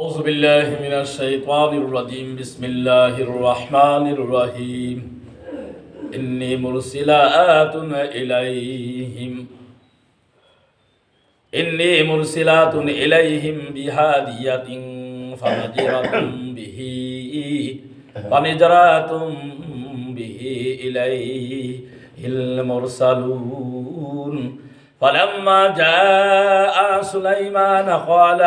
أعوذ بالله من الشيطان الرجيم بسم الله الرحمن الرحيم إني مرسلات إليهم إني مرسلات إليهم بهادية فنجرة به فنجرة به إليه المرسلون فلما جاء سليمان قال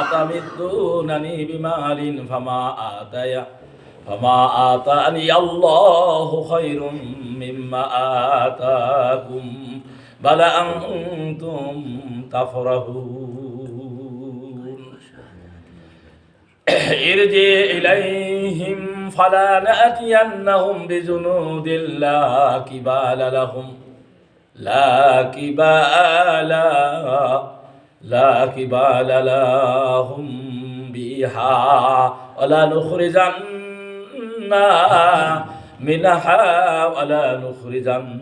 أتمدونني بمال فما آتي فما آتاني الله خير مما آتاكم بل أنتم تفرحون ارجع إليهم فلا نأتينهم بجنود لا كبال لهم لا كبال لا كبال لهم بها ولا نخرجن منها ولا نخرجن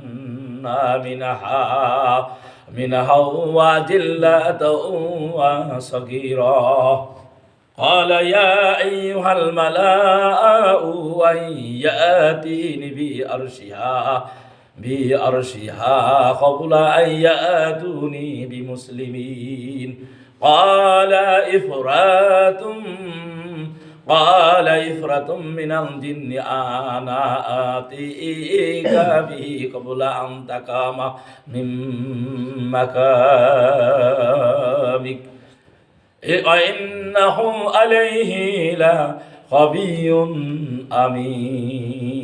منها منها وجلة وصغيرا قال يا أيها الملاء أن يأتيني بأرشها بأرشها قبل أن يأتوني بمسلمين قال إفرات قال إفرة من الجن أنا آتيك به قبل أن تقام من مكانك وإنهم عليه لخبي أمين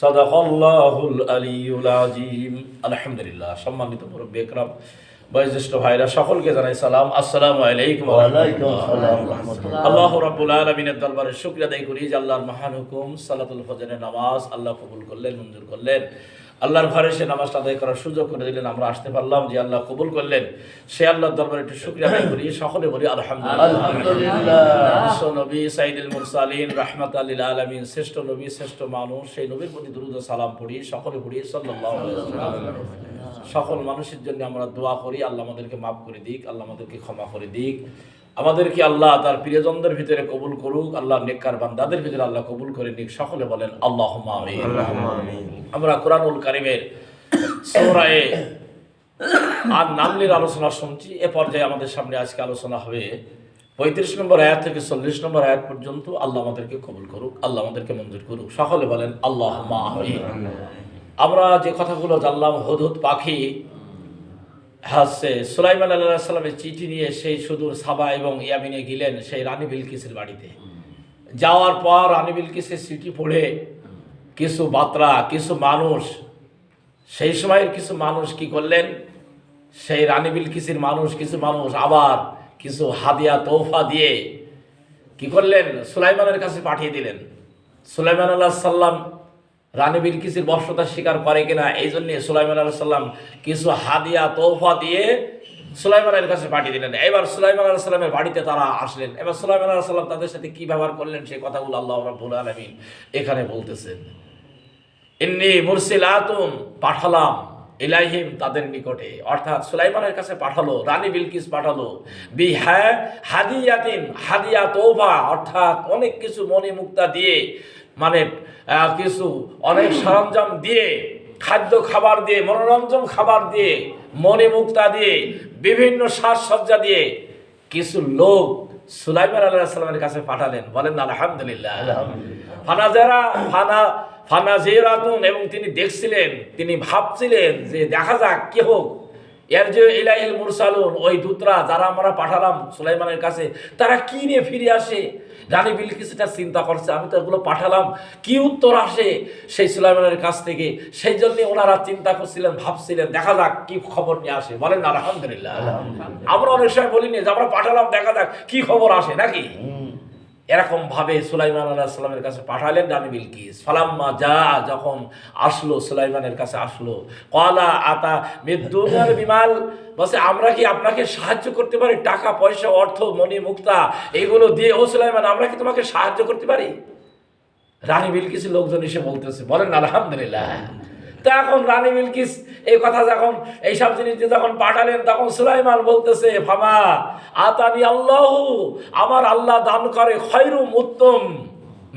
সাদাকাল্লাহুল আলিউল আজিম। আলহামদুলিল্লাহ সম্মানিত মুরব্বী একরাম বয়োজ্যেষ্ঠ ভাইরা সকলকে জানাই সালাম। আসসালামু আলাইকুম আল্লাহ রাব্বুল আলামিনের দরবারে শুকরিয়া আদায় করি যে আল্লাহর মহান হুকুম সালাতুল ফজরের নামাজ আল্লাহ কবুল করলেন মঞ্জুর করলেন। আল্লাহর ঘরে সে নামাজটা আদায় করার সুযোগ করে দিলেন আমরা আসতে পারলাম যে আল্লাহ কবুল করলেন। সে আল্লাহর দরবারে একটু শুকরিয়া আদায় করি সকলে বলি আলহামদুলিল্লাহ। নবী সাইদুল মুরসালিন রাহমাত আলিল আলমিন শ্রেষ্ঠ নবী শ্রেষ্ঠ মানুষ সেই নবীর প্রতি দুরুদ ও সালাম পড়ি সকলে পড়ি সাল্লাল্লাহু সকল মানুষের জন্য আমরা দোয়া করি আল্লাহ আমাদেরকে মাফ করে দিক আল্লাহ আমাদেরকে ক্ষমা করে দিক। আমাদেরকে আল্লাহ তার প্রিয়জনদের ভিতরে কবুল করুক? আল্লাহ নেককার বান্দাদের ভিতরে আল্লাহ কবুল করে নিক। সকলে বলেন আল্লাহ আমিন। আমরা কোরআনুল কারিমের সৌরায়ে আর নামলির আলোচনা শুনছি। এ পর্যায়ে আমাদের সামনে আজকে আলোচনা হবে পঁয়ত্রিশ নম্বর আয়াত থেকে চল্লিশ নম্বর আয়াত পর্যন্ত। আল্লাহ আমাদেরকে কবুল করুক আল্লাহ আমাদেরকে মঞ্জুর করুক। সকলে বলেন আল্লাহ আমরা যে কথাগুলো জানলাম হদুদ পাখি হচ্ছে সুলাইমান আল্লাহ সাল্লামের চিঠি নিয়ে সেই সুদূর সাবা এবং ইয়ামিনে গেলেন সেই রানী বিলকিসের বাড়িতে। যাওয়ার পর রানী বিলকিসের চিঠি পড়ে কিছু বাত্রা কিছু মানুষ সেই সময়ের কিছু মানুষ কি করলেন? সেই রানী বিলকিসের মানুষ কিছু মানুষ আবার কিছু হাদিয়া তৌফা দিয়ে কি করলেন? সুলাইমানের কাছে পাঠিয়ে দিলেন। সুলাইমান আল্লাহ সাল্লাম রানী বিলকিসের বর্ষতা স্বীকার করে কিনা, এই জন্য সুলাইমান আল্লাহ সাল্লাম কিছু হাদিয়া তৌফা দিয়ে সুলাইমানের কাছে পাঠিয়ে দিলেন। এবার সুলাইমান আল্লাহ সাল্লামের বাড়িতে তারা আসলেন। এবার সুলাইমান আল্লাহ সাল্লাম তাদের সাথে কি ব্যবহার করলেন, সেই কথাগুলো আল্লাহ রাব্বুল আলামিন এখানে বলতেছেন। ইন্নি মুরসিলাতুম পাঠালাম ইলাহিম তাদের নিকটে। অর্থাৎ সুলাইমানের কাছে পাঠালো, রানী বিলকিস পাঠালো। বি হ্যাঁ হাদিয়াতিন, হাদিয়া তোবা অর্থাৎ অনেক কিছু মনে মুক্তা দিয়ে মানে কিছু অনেক সরঞ্জাম দিয়ে খাদ্য খাবার দিয়ে মনোরঞ্জন খাবার দিয়ে মনে মুক্তা দিয়ে বিভিন্ন সাজসজ্জা দিয়ে কিছু লোক সুলাইমান আল্লাহ সাল্লামের কাছে পাঠালেন। বলেন আলহামদুলিল্লাহ। ফানাজেরা ফানা ফানাজেরাতুন এবং তিনি দেখছিলেন তিনি ভাবছিলেন যে দেখা যাক কি হোক। এর যে ইলাইল মুরসালুন ওই দূতরা যারা আমরা পাঠালাম সুলাইমানের কাছে তারা কি নিয়ে ফিরে আসে? রানী বিলকিস এটা চিন্তা করছে আমি তো এগুলো পাঠালাম কি উত্তর আসে সেই সুলাইমানের কাছ থেকে? সেই জন্য ওনারা চিন্তা করছিলেন ভাবছিলেন দেখা যাক কি খবর নিয়ে আসে। বলেন না আলহামদুলিল্লাহ। আমরা অনেক সময় বলিনি যে আমরা পাঠালাম দেখা যাক কি খবর আসে নাকি? এরকম ভাবে সুলাইমান আল্লাহ সাল্লামের কাছে পাঠালেন রানী বিলকিস। ফালাম্মা যা যখন আসলো সুলাইমানের কাছে আসলো। কলা আতা মৃত্যুর বিমাল? বসে আমরা কি আপনাকে সাহায্য করতে পারি? টাকা, পয়সা, অর্থ মনি মুক্তা, এগুলো দিয়ে, ও সুলাইমান, আমরা কি তোমাকে সাহায্য করতে পারি? রানী বিলকিসের লোকজন এসে বলতেছে, বলেন, আলহামদুলিল্লাহ। তা এখন রানী মিলকিস এই কথা যখন, এইসব জিনিস যখন পাঠালেন, তখন সুলাইমান বলতেছে, ফামা আতানি আল্লাহ, আমার আল্লাহ দান করে, খয়রুম উত্তম।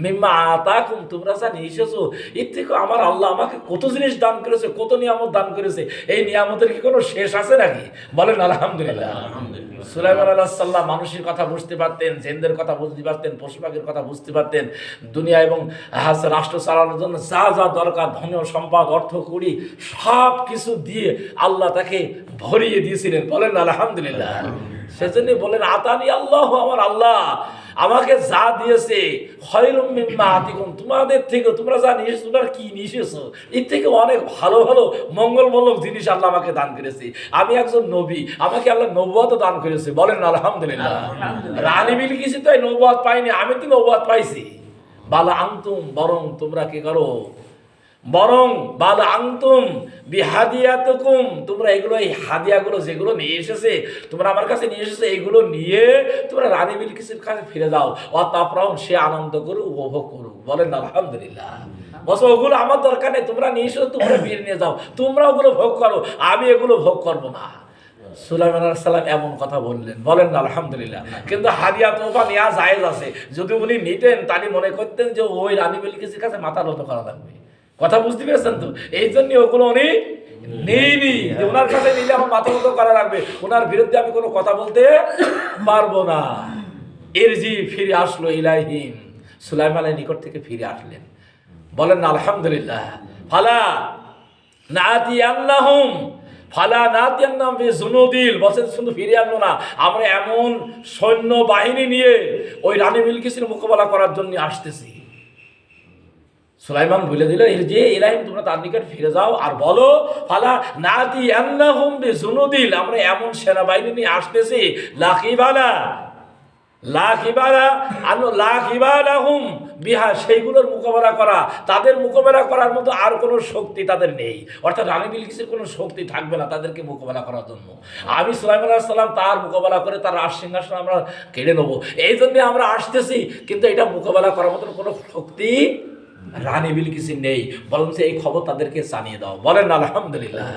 মিম্মা আতাকুম তোমরা যা নিয়ে এসেছ এর থেকে আমার আল্লাহ আমাকে কত জিনিস দান করেছে কত নিয়ামত দান করেছে এই নিয়ামতের কি কোনো শেষ আছে নাকি? বলেন আলহামদুলিল্লাহ। সুলাইমান আল্লাহ সাল্লাহ মানুষের কথা বুঝতে পারতেন জেনদের কথা বুঝতে পারতেন পশু পাখির কথা বুঝতে পারতেন। দুনিয়া এবং রাষ্ট্র চালানোর জন্য যা যা দরকার ধন সম্পদ অর্থ কুড়ি সব কিছু দিয়ে আল্লাহ তাকে ভরিয়ে দিয়েছিলেন। বলেন আলহামদুলিল্লাহ। সেজন্য বলেন আতানি আল্লাহ আমার আল্লাহ। আমাকে যা দিয়েছে মিম্মা আতিকুম। তোমাদের থেকে তোমরা যা নিয়েছো তোমরা কি নিয়েছো? এর থেকে অনেক ভালো ভালো মঙ্গলমূলক জিনিস আল্লাহ আমাকে দান করেছে। আমি একজন নবী আমাকে আল্লাহ নবুয়াত দান করেছে। বলেন আলহামদুলিল্লাহ। রানী মিল কিছু তো নবাদ নবুয়াত পাইনি আমি তো নবুয়াত পাইছি। বালা আংতুম বরং তোমরা কি করো? বরং বাল আংতুম বিহাদিয়াতুকুম, তোমরা এগুলো, এই হাদিয়াগুলো যেগুলো নিয়ে এসেছে, তোমরা আমার কাছে নিয়ে এসেছে, এগুলো নিয়ে তোমরা রানী বিলকিসের কাছে ফিরে যাও। ও তারপর সে আনন্দ করু উপভোগ করু বলেন, আলহামদুলিল্লাহ। বস, ওগুলো আমার দরকার নেই, তোমরা নিয়ে এসো, তোমরা বিয়ে নিয়ে যাও। তোমরা ওগুলো ভোগ করো, আমি এগুলো ভোগ করব না। সুলাইমান সালাম এমন কথা বললেন। বলেন না আলহামদুলিল্লাহ। কিন্তু হাদিয়া তোফা নেওয়া জায়েজ আছে। যদি উনি নিতেন, তাহলে মনে করতেন যে ওই রানী বিলকিসের কাছে মাথা নত করা লাগবে। কথা বুঝতে পেরেছেন তো? এই জন্য ওগুলো উনি নেইনি। যে ওনার কাছে নিলে আমার মাথা মতো করা লাগবে ওনার বিরুদ্ধে আমি কোনো কথা বলতে পারব না। এর জি ফিরে আসলো ইলাহিম সুলাইমানের নিকট থেকে ফিরে আসলেন। বলেন, আলহামদুলিল্লাহ। ফালা নাতি আল্লাহম ফালা নাতি আল্লাহম বি জুনুদিল। বসে শুধু ফিরে আনলো না, আমরা এমন সৈন্য বাহিনী নিয়ে ওই রানী বিলকিসের মোকাবেলা করার জন্য আসতেছি। সুলাইমান বলে দিল, এর যে ইলাহিম তোমরা তার নিকট ফিরে যাও আর বলো, ফালা নাতি আল্লাহম বি জুনুদিল আমরা এমন সেনাবাহিনী নিয়ে আসতেছি লাকিবালা লাখিবালা আনো লাখিবালাহুম বিহা, সেইগুলোর মোকাবেলা করা, তাদের মোকাবেলা করার মতো আর কোনো শক্তি তাদের নেই। অর্থাৎ রানী বিলকিসের কোনো শক্তি থাকবে না তাদেরকে মোকাবেলা করার জন্য। আমি সুলাইমান সালাম তার মোকাবেলা করে তার রাজ সিংহাসন আমরা কেড়ে নেব। এই জন্যে আমরা আসতেছি, কিন্তু এটা মোকাবেলা করার মতন কোনো শক্তি রানী বিলকিসের নেই বরং এই খবর তাদেরকে জানিয়ে দাও। বলেন আলহামদুলিল্লাহ।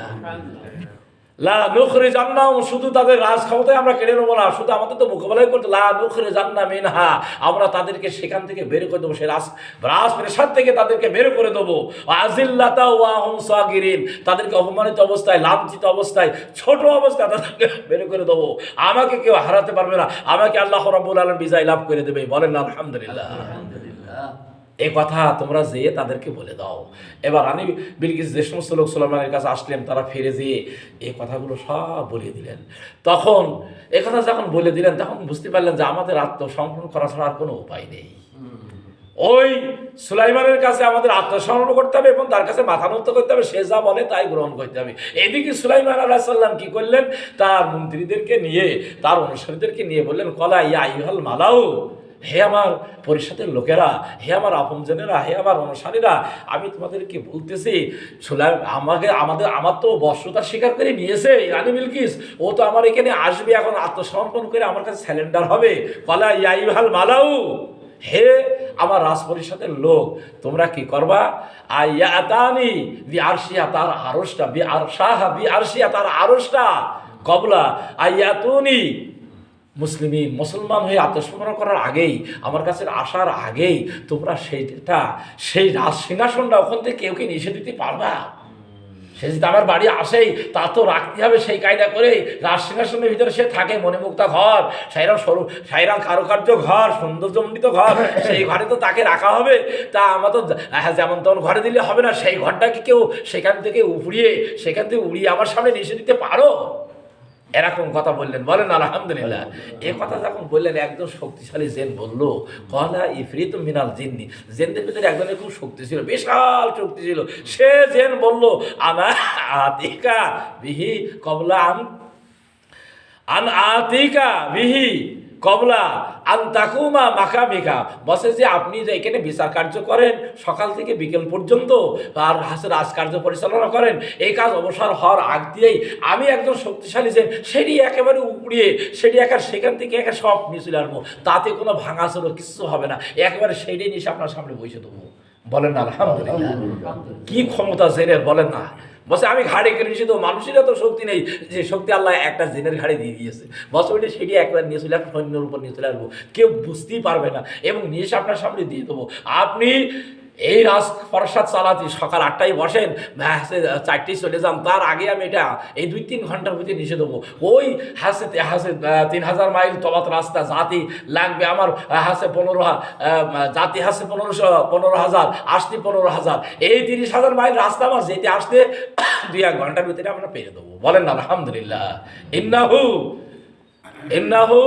লা নুখরে জান্নাম শুধু তাদের রাজ ক্ষমতায় আমরা কেড়ে নেব না শুধু আমাদের তো মোকাবেলাই করতে লা নুখরে জান্না মিনহা আমরা তাদেরকে সেখান থেকে বের করে দেবো সেই রাজ রাজ প্রেসাদ থেকে তাদেরকে বের করে দেবো। আজিল্লাতা ওয়াহুম সাগিরিন তাদেরকে অপমানিত অবস্থায় লাঞ্ছিত অবস্থায় ছোট অবস্থায় তাদেরকে বের করে দেবো। আমাকে কেউ হারাতে পারবে না। আমাকে আল্লাহ রাব্বুল আলামিন বিজয় লাভ করে দেবে। বলেন আলহামদুলিল্লাহ। এই কথা তোমরা যেয়ে তাদেরকে বলে দাও। এবার রানী বিলকিস যে সমস্ত লোক সুলাইমানের কাছে আসলেন, তারা ফিরে যেয়ে এই কথাগুলো সব বলে দিলেন। তখন এ কথা যখন বলে দিলেন, তখন বুঝতে পারলেন যে আমাদের আত্মসমর্পণ করা ছাড়া আর কোনো উপায় নেই। ওই সুলাইমানের কাছে আমাদের আত্মসমর্পণ করতে হবে এবং তার কাছে মাথা নত করতে হবে, সে যা বলে তাই গ্রহণ করতে হবে। এদিকে সুলাইমান আল্লাহ সাল্লাম কি করলেন? তার মন্ত্রীদেরকে নিয়ে, তার অনুসারীদেরকে নিয়ে বললেন, কলা ইয়া ইহাল মালাউ হে আমার পরিষদের লোকেরা, হে আমার আপনজনেরা, হে আমার অনুসারীরা, আমি তোমাদেরকে বলতেছি সুলাইম আমাকে, আমাদের, আমার তো বর্ষতা স্বীকার করে নিয়েছে রানী বিলকিস ও তো আমার এখানে আসবে এখন আত্মসমর্পণ করে আমার কাছে স্যালেন্ডার হবে। কলা ইয়া ইহাল মালাউ, হে আমার রাজ পরিষদের লোক, তোমরা কি করবা? আয়াতানি বি আরশিয়া তার আরশটা বি আর আরশাহা বি আরশিয়া তার আরশটা, কবলা আয়াতুনি মুসলিমিন মুসলমান হয়ে আত্মসমর্পণ করার আগেই আমার কাছে আসার আগেই তোমরা সেইটা সেই রাজ সিংহাসনটা ওখান থেকে কেউ কি নিষে দিতে পারবা? সে যদি আমার বাড়ি আসেই তা তো রাখতে হবে সেই কায়দা করে রাজ সিংহাসনের ভিতরে সে থাকে মণিমুক্তা ঘর সাইরাম সরু সাইরাম কারুকার্য ঘর সৌন্দর্যমণ্ডিত ঘর সেই ঘরে তো তাকে রাখা হবে। তা আমার তো হ্যাঁ, যেমন তেমন ঘরে দিলে হবে না সেই ঘরটাকে কেউ সেখান থেকে উপড়িয়ে সেখান থেকে উড়িয়ে আমার সামনে নিষে দিতে পারো? এরকম কথা বললেন। বলেন আলহামদুলিল্লাহ। এ কথা যখন বললেন একদম শক্তিশালী জেন বলল কলা ইফরিত মিনাল জিন্নি। জেনদের ভিতরে একজনের খুব শক্তি ছিল বিশাল শক্তি ছিল। সে জেন বলল আনা আতিকা বিহি কবলা আন আন আতিকা বিহি কবলা আন তাকুমা মাকামিকা। বসে যে আপনি যে এখানে বিচার কার্য করেন সকাল থেকে বিকেল পর্যন্ত আর হাসে রাজকার্য পরিচালনা করেন এই কাজ অবসর হওয়ার আগ দিয়েই আমি একজন শক্তিশালী যে সেটি একেবারে উপড়িয়ে সেটি একা সেখান থেকে একা সব নিয়ে চলে আসব। তাতে কোনো ভাঙা ভাঙাচোরো কিছু হবে না। একেবারে সেইটাই নিয়ে আপনার সামনে বসে দেবো। বলেন আলহামদুলিল্লাহ। কি ক্ষমতা জেনের বলেন না। বসে আমি ঘাড়ে নিয়েছি, তো মানুষের তো শক্তি নেই। যে শক্তি আল্লাহ একটা জেনের ঘাড়ে দিয়ে দিয়েছে। বসে ওইটা সেটি একবার নিয়ে চলে আসব সৈন্যের উপর নিয়ে চলে আসব। কেউ বুঝতেই পারবে না। এবং নিয়ে এসে আপনার সামনে দিয়ে দেবো। আপনি এই রাজ প্রসাদ চালাতে সকাল আটটায় বসেন হাসে চারটেই চলে যান। তার আগে আমি এটা এই দুই তিন ঘণ্টার মধ্যে নিষে দেবো। ওই হাসে হাসে তিন হাজার মাইল তবাত রাস্তা, জাতি লাগবে আমার হাসে পনেরো জাতি হাসে পনেরোশো, পনেরো হাজার, আসতে পনেরো হাজার। এই তিরিশ হাজার মাইল রাস্তা আমার, যেতে আসতে দুই এক ঘণ্টার ভিতরে আমরা পেয়ে দেবো। বলেন না, আলহামদুলিল্লাহ। ইন্নাহু ইন্নাহু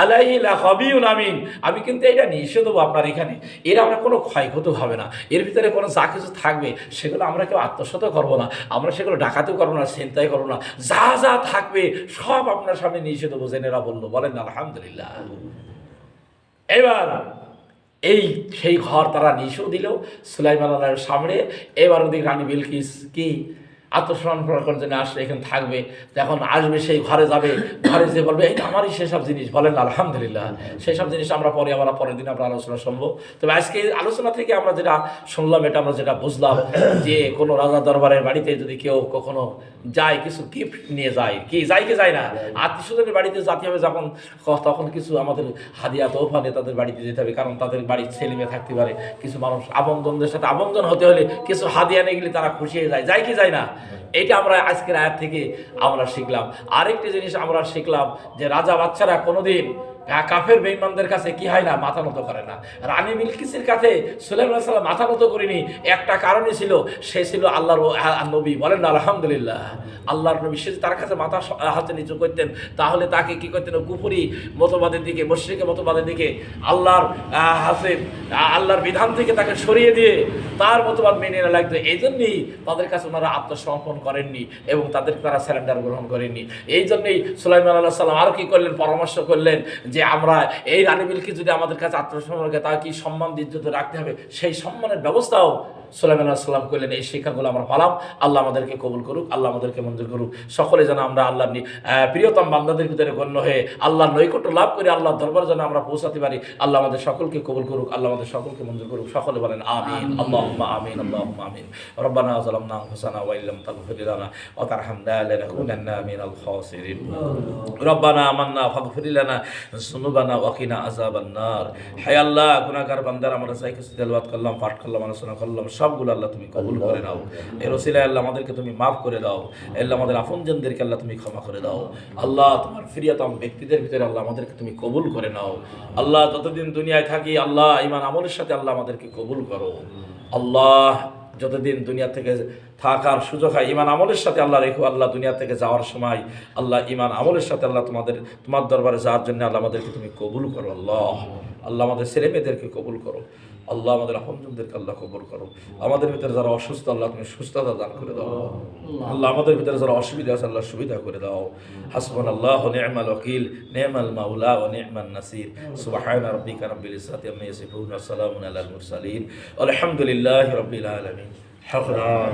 আলাইহি লাখাবিউন আমিন। আমি কিন্তু এটা নিষেধ দেবো আপনার এখানে। এর আমরা কোনো ক্ষয়ক্ষতি হবে না। এর ভিতরে কোনো যা কিছু থাকবে, সেগুলো আমরা কেউ আত্মসাত করব না। আমরা সেগুলো ডাকাতেও করব না চিন্তাই করব না। যা যা থাকবে, সব আপনার সামনে নিষেধ দেবো জেনেরা বলল বলেন, আলহামদুলিল্লাহ। এবার এই সেই ঘর তারা নিশো দিল সুলাইমান আল্লাহর সামনে। এবার ওদিকে রানী বিলকিস কি আত্মসমর্পণ করার জন্য আসলে এখানে থাকবে, যখন আসবে সেই ঘরে যাবে, ঘরে যে বলবে, এই আমারই সেসব জিনিস। বলেন, আলহামদুলিল্লাহ, সেসব জিনিস আমরা পরে আবার, পরের দিন আমরা আলোচনা শুনব। তবে আজকে আলোচনা থেকে আমরা যেটা শুনলাম, এটা আমরা যেটা বুঝলাম যে কোনো রাজা দরবারের বাড়িতে যদি কেউ কখনো যায়, কিছু গিফট নিয়ে যায়, কি যায় কি যায় না? আত্মীয় স্বজনের বাড়িতে যেতে হবে, যখন তখন কিছু আমাদের হাদিয়া তোফা নিয়ে তাদের বাড়িতে যেতে হবে, কারণ তাদের বাড়ির ছেলে মেয়ে থাকতে পারে, কিছু মানুষ আবন্ধনদের সাথে আবন্ধন হতে হলে কিছু হাদিয়া নিয়ে গেলে তারা খুশি হয়ে যায় যায় কি যায় না? এটা আমরা আজকের আয়াত থেকে আমরা শিখলাম। আরেকটি জিনিস আমরা শিখলাম যে রাজা বাচ্চারা কোনোদিন কাফের বেইমানদের কাছে কি হয় না? মাথা নত করে না। রানী বিলকিসের কাছে সুলাইমান সাল্লাম মাথা নত করেনি। একটা কারণই ছিল, সে ছিল আল্লাহর নবী। বলেন না, আলহামদুলিল্লাহ। আল্লাহর নবী, সে তার কাছে মাথা হাতে নিচু করতেন, তাহলে তাকে কি করতেন? কুপুরি মতবাদের দিকে, মুশ্রিকের মতবাদের দিকে, আল্লাহর হাতে আল্লাহর বিধান থেকে তাকে সরিয়ে দিয়ে তার মতবাদ মেনে নেওয়া লাগতো। এই জন্যই তাদের কাছে ওনারা আত্মসমর্পণ করেননি এবং তাদের তারা স্যালেন্ডার গ্রহণ করেননি। এই জন্যই সুলাইমান আল্লাহ সাল্লাম আর কি করলেন? পরামর্শ করলেন যে আমরা এই রানী বিলকে যদি আমাদের কাছে আত্মসমর্পণ করে তা কি সম্মান ইজ্জত রাখতে হবে? সেই সম্মানের ব্যবস্থাও সুলাইমান আল্লাহ সাল্লাম করলেন এই শিক্ষাগুলো আমরা পালাম। আল্লাহ আমাদেরকে কবুল করুক আল্লাহ আমাদেরকে মঞ্জুর করুক। সকলে যেন আমরা আহ, প্রিয়তম বান্দাদের ভিতরে গণ্য হয়ে আল্লাহর নৈকট্য লাভ করে আল্লাহর দরবার যেন আমরা পৌঁছাতে পারি। আল্লাহ আমাদের সকলকে কবুল করুক আল্লাহ আমাদের সকলকে মঞ্জুর করুক। সকলে বলেন আমিন। আল্লাহুম্মা আমিন আল্লাহুম্মা আমিন। রব্বানা যালামনা আনফুসানা ওয়া ইল্লাম তাগফির লানা ওয়া তারহামনা লানাকুনান্না মিনাল খাসিরিন। রব্বানা আমান্না ফাগফির লানা যুনুবানা ওয়া কিনা আযাবান নার। হে আল্লাহ গুনাহগার বান্দার আমরা যাই কিছু তেলাওয়াত করলাম পাঠ করলাম আলোচনা করলাম সবগুলো আল্লাহ তুমি কবুল করে নাও। এর ওসিলায় আল্লাহ আমাদেরকে তুমি মাফ করে দাও। আল্লাহ আমাদের আপনজনদেরকে আল্লাহ তুমি ক্ষমা করে দাও। আল্লাহ তোমার ফিরিয়াতম ব্যক্তিদের ভিতরে আল্লাহ আমাদেরকে তুমি কবুল করে নাও। আল্লাহ যতদিন দুনিয়ায় থাকি আল্লাহ ইমান আমলের সাথে আল্লাহ আমাদেরকে কবুল করো। আল্লাহ যতদিন দুনিয়া থেকে থাকার সুযোগ হয়। ইমান আমলের সাথে আল্লাহ রেখো, আল্লাহ দুনিয়া থেকে যাওয়ার সময় আল্লাহ ইমান আমলের সাথে আল্লাহ তোমাদের, তোমার দরবারে যাওয়ার জন্য আল্লাহ আমাদেরকে তুমি কবুল করো। আল্লাহ আল্লাহ আমাদের ছেলে মেয়েদেরকে কবুল করো। আল্লাহ আমাদের আপনজনদেরকে আল্লাহ কবুল করো। আমাদের ভিতরে যারা অসুস্থ, আল্লাহ তুমি সুস্থতা দান করে দাও। আল্লাহ আমাদের ভিতরে যারা অসুবিধা আছে, আল্লাহ সুবিধা করে দাও। হাসবান আল্লাহ নি'মাল ওয়াকিল নি'মাল মাওলা ওয়া নি'মান নাসির। সুবহান রাব্বিকা রাব্বিল ইজ্জাতি আম্মা ইয়াসিফুন ওয়া সালামুন আলাল মুরসালিন। আলহামদুলিল্লাহি রাব্বিল আলামিন। حفظ الله